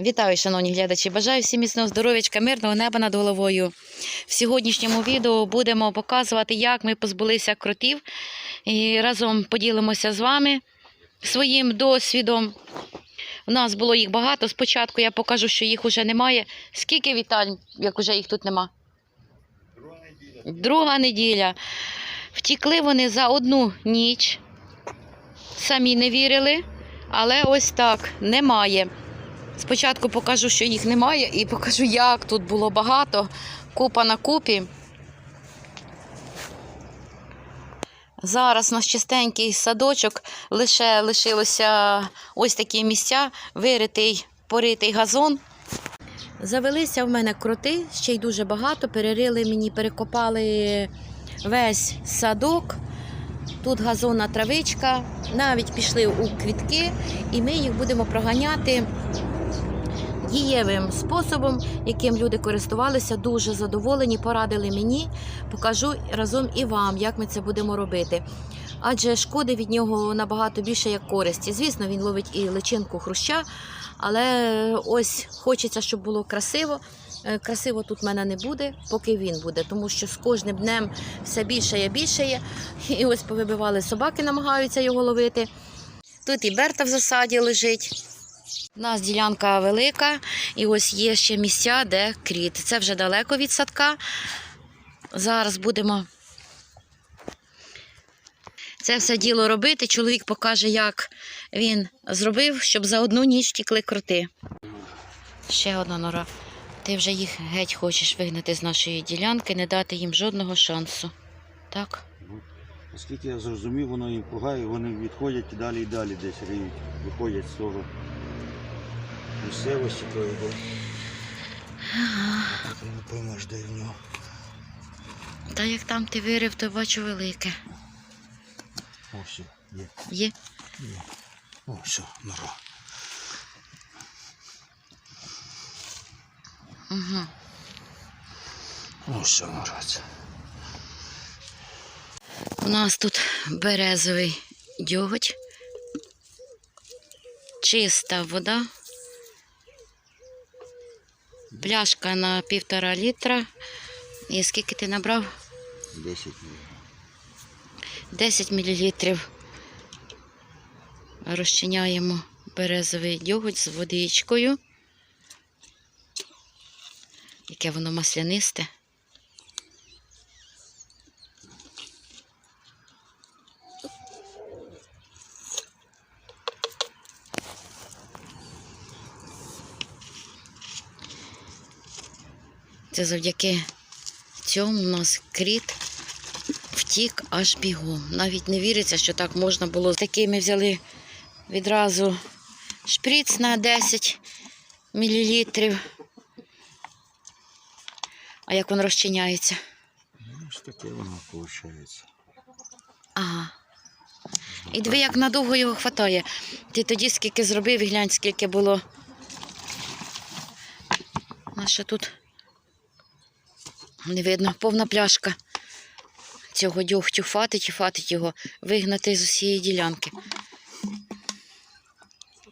Вітаю, шановні глядачі! Бажаю всім міцного здоров'ячка, мирного неба над головою. В сьогоднішньому відео будемо показувати, як ми позбулися кротів. І разом поділимося з вами своїм досвідом. У нас було їх багато. Спочатку я покажу, що їх уже немає. Скільки вітань, як уже їх тут нема? Друга неділя. Втікли вони за одну ніч. Самі не вірили, але ось так, немає. Спочатку покажу, що їх немає, і покажу, як тут було багато. Купа на купі. Зараз у нас чистенький садочок, лише лишилося ось такі місця, виритий, поритий газон. Завелися в мене кроти, ще й дуже багато. Перерили мені, перекопали весь садок. Тут газонна травичка, навіть пішли у квітки, і ми їх будемо проганяти дієвим способом, яким люди користувалися, дуже задоволені, порадили мені. Покажу разом і вам, як ми це будемо робити. Адже шкоди від нього набагато більше як користі. Звісно, він ловить і личинку хруща, але ось хочеться, щоб було красиво. Е, Красиво тут в мене не буде, поки він буде, тому що з кожним днем все більше і більше. є. І ось повибивали собаки, намагаються його ловити. Тут і берта в засаді лежить. У нас ділянка велика, і ось є ще місця, де кріт. Це вже далеко від садка. Зараз будемо це все діло робити. Чоловік покаже, як він зробив, щоб за одну ніч втікли кроти. Ще одна нора. Ти вже їх геть хочеш вигнати з нашої ділянки, не дати їм жодного шансу. Так? Ну, Оскільки я зрозумів, воно їм пугає, вони відходять і далі і далі десь риють, виходять з того місцевості бо ти не поймеш, де в нього. Та як там ти вирив, то бачу велике. О, все, є, Є? є. О, все, нора. Угу. О, все, нора. У нас тут березовий дьоготь, чиста вода, пляшка на півтора літра. І скільки ти набрав? 10 є. 10 мл. Розчиняємо березовий дьоготь з водичкою. Яке воно маслянисте. Це завдяки цьому у нас кріт втік аж бігом. Навіть не віриться, що так можна було. Такий ми взяли відразу шприц на 10 мл. А як він розчиняється? Ну, ось таке воно виходить. Ага. І диви, як надовго його хватає. Ти тоді скільки зробив і глянь, скільки було. Наша тут не видно, повна пляшка цього дьогтю фатить і фатить його, вигнати з усієї ділянки.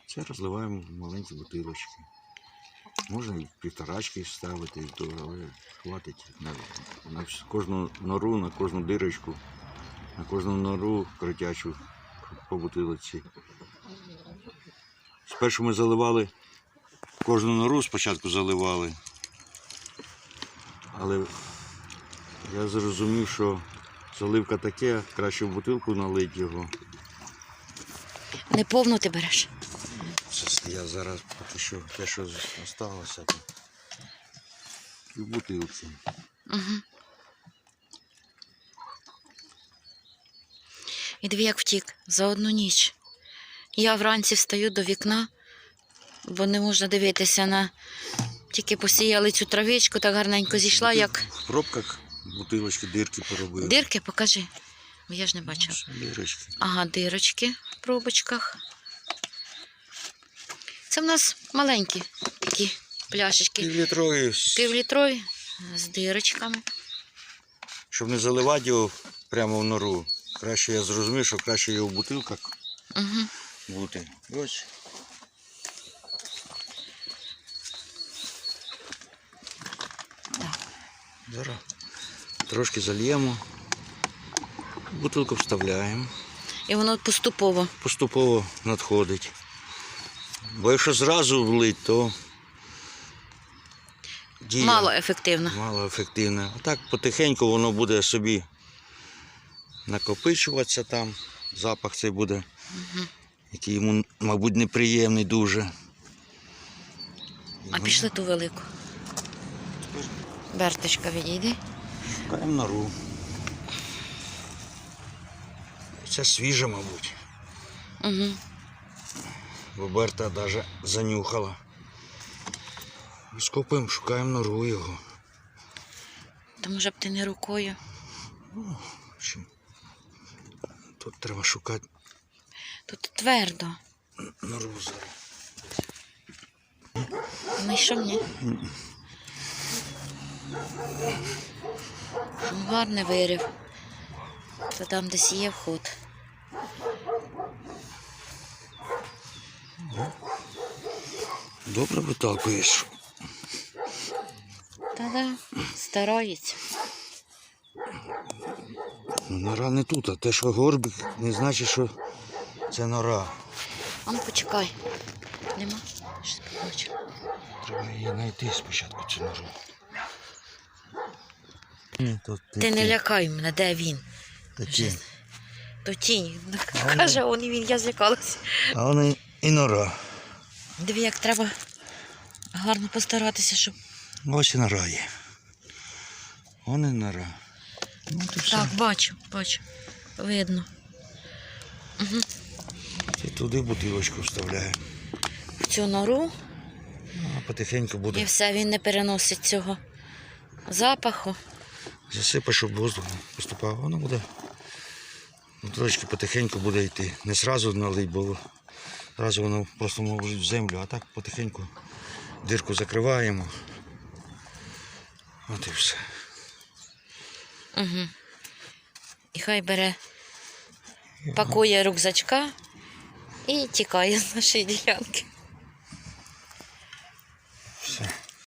Це розливаємо в маленькі бутилочки. Можна півторачки ставити, але хватить на, на кожну нору, на кожну дирочку, на кожну нору кротячу по бутилочці. Спершу ми заливали кожну нору спочатку заливали. Але я зрозумів, що заливка таке, краще в бутилку налить його. Не повну ти береш. Це я зараз поки що те, що залишилося, то і в бутилці. Угу. І диви, як втік за одну ніч. Я вранці встаю до вікна, бо не можна дивитися на. Тільки посіяли цю травичку, так гарненько зійшла, як В пробках бутилочки дирки поробили. дирки, покажи. Бо Я ж не бачила. Дирочки. Ага, дирочки в пробочках. Це в нас маленькі такі пляшечки. Півлітрові, Півлітрові з дирочками. щоб не заливати його прямо в нору. Краще я зрозумів, що краще його в бутилках Угу. бути. Ось Зараз трошки зальємо, бутилку вставляємо, І воно поступово. поступово надходить. Бо якщо зразу влить, то дія Мало ефективно. мало ефективне. А так потихеньку воно буде собі накопичуватися там. Запах цей буде, який йому, мабуть, неприємний дуже. А пішли ту велику. Берточка відійди. Шукаємо нору. Це свіже, мабуть. Угу. Бо Берта навіть занюхала. Скопаємо, шукаємо нору його. То може б ти не рукою. Чи- Тут треба шукати Тут твердо. нору зараз. Знайшов ні? Ну, Гарний вирів. То там десь є вход. Добре виталкуєш. Та-да, старається. Нора не тут, а те, що горбик, не значить, що це нора. А ну почекай. Нема? Щось побачу. Треба її знайти спочатку цю нору. Ти не лякай мене, де він? такі. То тінь. воно- Каже, он і він, я злякалася. А вони і нора. Диви, як треба гарно постаратися, щоб. Ось і нора є. Вон і нора. Ну, ти все. Так, бачу, бачу. Видно. І туди бутилочку вставляє. В цю нору А потихеньку і все, він не переносить цього запаху. Засипай, щоб воздух поступав. Воно буде. ну, Трошки потихеньку буде йти. Не зразу налить, бо зразу воно просто може в землю, а так потихеньку дирку закриваємо. От і все. Угу. І хай бере, пакує рюкзачка і тікає з нашої ділянки.